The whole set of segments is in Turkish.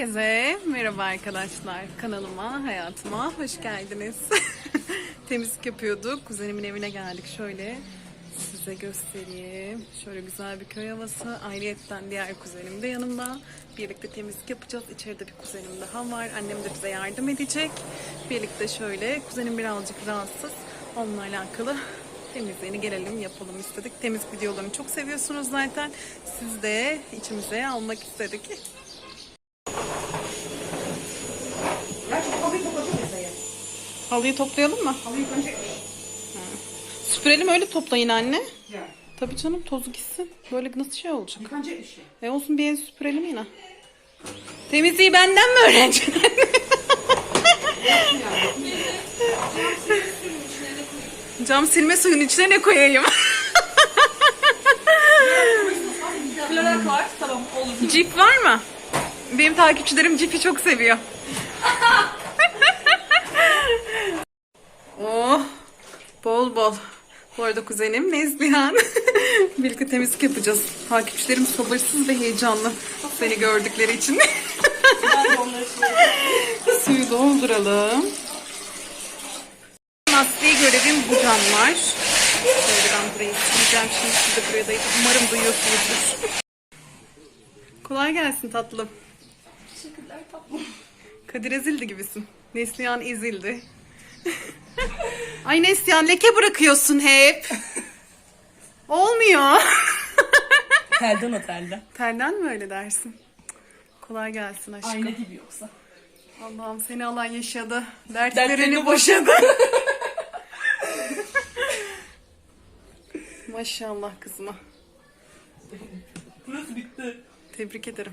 Herkese merhaba arkadaşlar. Kanalıma, hayatıma hoş geldiniz. Temizlik yapıyorduk. Kuzenimin evine geldik. Şöyle size göstereyim. Şöyle güzel bir köy havası. Ayrıyetten diğer kuzenim de yanımda. Birlikte temizlik yapacağız. İçeride bir kuzenim daha var. Annem de bize yardım edecek. Birlikte şöyle. Kuzenim birazcık rahatsız. Onunla alakalı temizliğini gelelim yapalım istedik. Temizlik videolarını çok seviyorsunuz zaten. Siz de içimize almak istedik. Ya çok halıyı toplatıyor mesayı. Halıyı toplayalım mı? Halıyı önce... Süpürelim öyle toplayın anne. Ya. Tabii canım tozu gitsin. Böyle nasıl şey olacak? Yıkanacak bir şey. E olsun bir ev süpürelim yine. Temizliği benden mi öğreneceksin? Cam silme suyun içine ne koyayım? Florak var. Tamam olur. Cip var mı? Benim takipçilerim cipi çok seviyor. oh, bol bol. Bu arada kuzenim Nezlihan. Birlikte temizlik yapacağız. Takipçilerim sabırsız ve heyecanlı seni gördükleri için. Suyu dolduralım. Asli görevim bu camlar. Şöyle ben burayı sileceğim şimdi siz de buraya dayayıp umarım duyuyorsunuzdur. Kolay gelsin tatlım. Teşekkürler tatlım. Kadir ezildi gibisin. Neslihan ezildi. Ay Neslihan leke bırakıyorsun hep. Olmuyor. Telden o telden. Terden mi öyle dersin? Kolay gelsin aşkım. Ayna gibi yoksa. Allah'ım seni alan yaşadı. Dertlerini Dertlerini boşadı. Maşallah kızıma. Burası bitti. Tebrik ederim.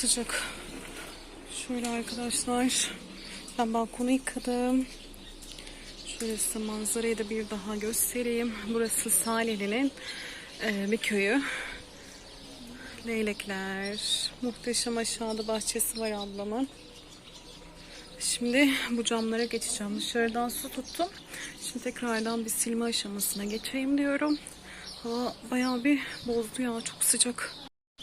sıcak. Şöyle arkadaşlar. Ben balkonu yıkadım. Şöyle size manzarayı da bir daha göstereyim. Burası Salihli'nin e, bir köyü. Leylekler. Muhteşem aşağıda bahçesi var ablamın. Şimdi bu camlara geçeceğim. Dışarıdan su tuttum. Şimdi tekrardan bir silme aşamasına geçeyim diyorum. Hava bayağı bir bozdu ya. Çok sıcak.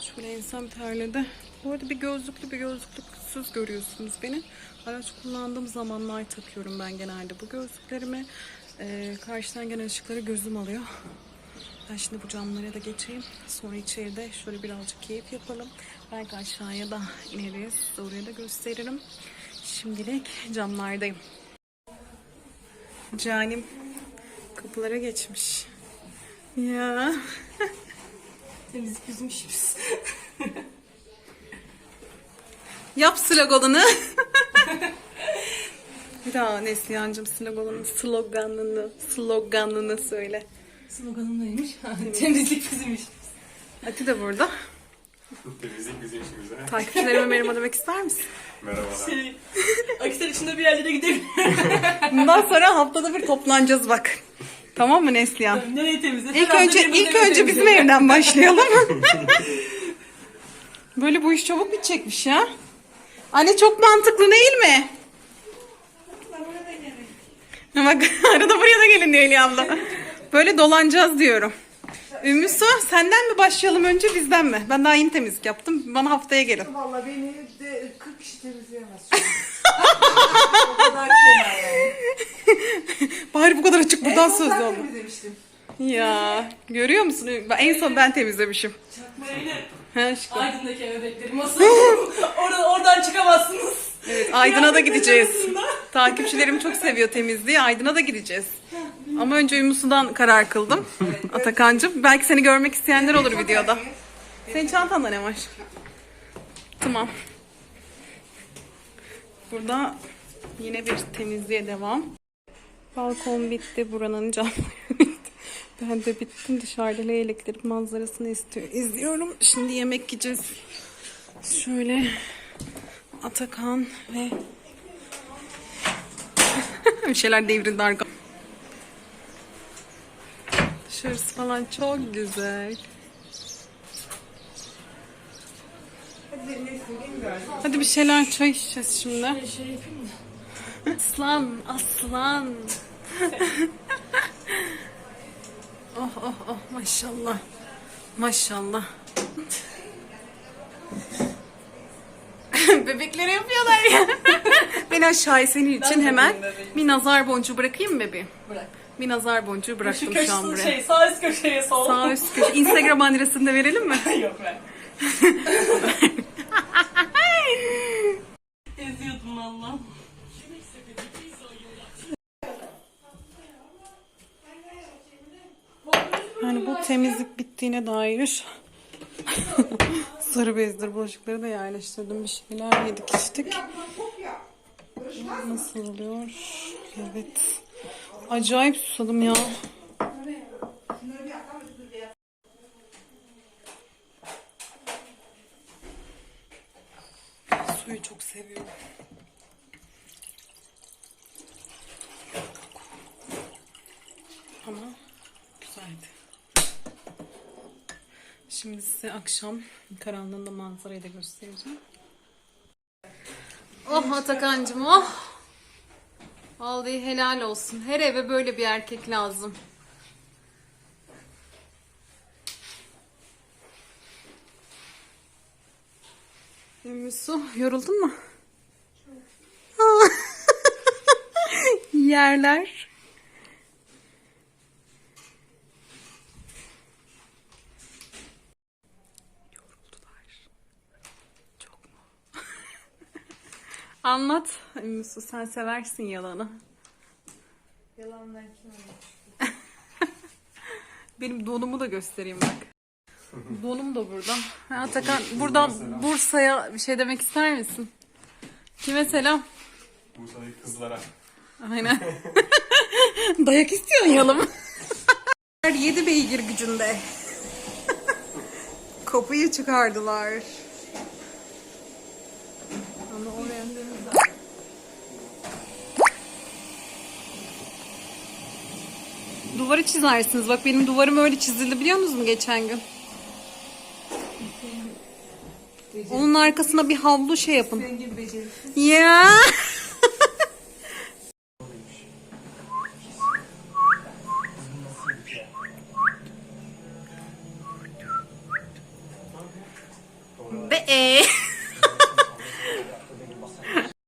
Şöyle ensem terledi. Bu arada bir gözlüklü bir gözlüksüz görüyorsunuz beni. Araç kullandığım zamanlar takıyorum ben genelde bu gözlüklerimi. Ee, karşıdan gelen ışıkları gözüm alıyor. Ben şimdi bu camlara da geçeyim. Sonra içeride şöyle birazcık keyif yapalım. Belki aşağıya da ineriz. Oraya da gösteririm. Şimdilik camlardayım. Canim kapılara geçmiş. Ya. Temizlik yüzmüşüz. Yap sloganını. Bir daha Neslihan'cığım sloganını, sloganını, sloganını söyle. Sloganım neymiş? Temizlik bizimmiş. Ati de burada. Temizlik bizim işimize. Takipçilerime merhaba demek ister misin? Merhabalar. Şey, Akisar içinde bir yerlere gidelim. Bundan sonra haftada bir toplanacağız bak. Tamam mı Neslihan? Nereye temizle? İlk önce ilk önce bizim evden başlayalım. Böyle bu iş çabuk bitecekmiş ya. Anne çok mantıklı değil mi? Bak arada buraya da gelin diyor Eli abla. Böyle dolanacağız diyorum. Ümmü Su senden mi başlayalım önce bizden mi? Ben daha yeni temizlik yaptım. Bana haftaya gelin. Vallahi beni de 40 kişi temizleyemez. o kadar yani. Bari bu kadar açık buradan söz oldu. temizlemiştim. Ya görüyor musun? En son ben temizlemişim. Zeynep. Ha, aşkım. Aydın'daki eve beklerim. Asıl oradan, çıkamazsınız. Evet, Aydın'a da gideceğiz. Takipçilerim çok seviyor temizliği. Aydın'a da gideceğiz. Ama önce Ümmüsu'dan karar kıldım. Atakan'cığım. Belki seni görmek isteyenler olur videoda. Senin çantanda ne var? Tamam. Burada yine bir temizliğe devam. Balkon bitti. Buranın camları. Ben de bittim. Dışarıda leyleklerin manzarasını istiyor. izliyorum. Şimdi yemek yiyeceğiz. Şöyle Atakan ve bir şeyler devrildi arka. Dışarısı falan çok güzel. Hadi bir şeyler çay içeceğiz şimdi. Şey mı? Aslan, aslan. oh oh oh maşallah. Maşallah. Bebekleri yapıyorlar ya. ben aşağıya senin için de hemen benim bebeğim. bir nazar boncuğu bırakayım mı bebeğim? Bırak. Bir nazar boncuğu Şu bıraktım şu, an buraya. şey sağ üst köşeye sol. Sağ üst köşe. Instagram adresini de verelim mi? Yok ver. Eziyordum valla. Yani bu temizlik bittiğine dair sarı bezdir bulaşıkları da yerleştirdim. Bir şeyler yedik içtik. Nasıl oluyor? Evet. Acayip susadım ya. Suyu çok seviyorum. Ama güzeldi. Şimdi size akşam karanlığında manzarayı da göstereceğim. Oh Atakan'cım oh. Vallahi helal olsun. Her eve böyle bir erkek lazım. Ümmü Su yoruldun mu? Yerler. Anlat Ümmü Su, sen seversin yalanı. Yalandan kim olur? Benim donumu da göstereyim bak. Donum da burada. Ha, Atakan buradan Bursa'ya bir şey demek ister misin? Kime selam? Bursa'daki kızlara. Aynen. Dayak istiyorsun yalım. Yedi beygir gücünde. Kapıyı çıkardılar. Ama oraya Duvarı çizersiniz. Bak benim duvarım öyle çizildi biliyor musunuz geçen gün? Onun arkasına bir havlu şey yapın. Ya.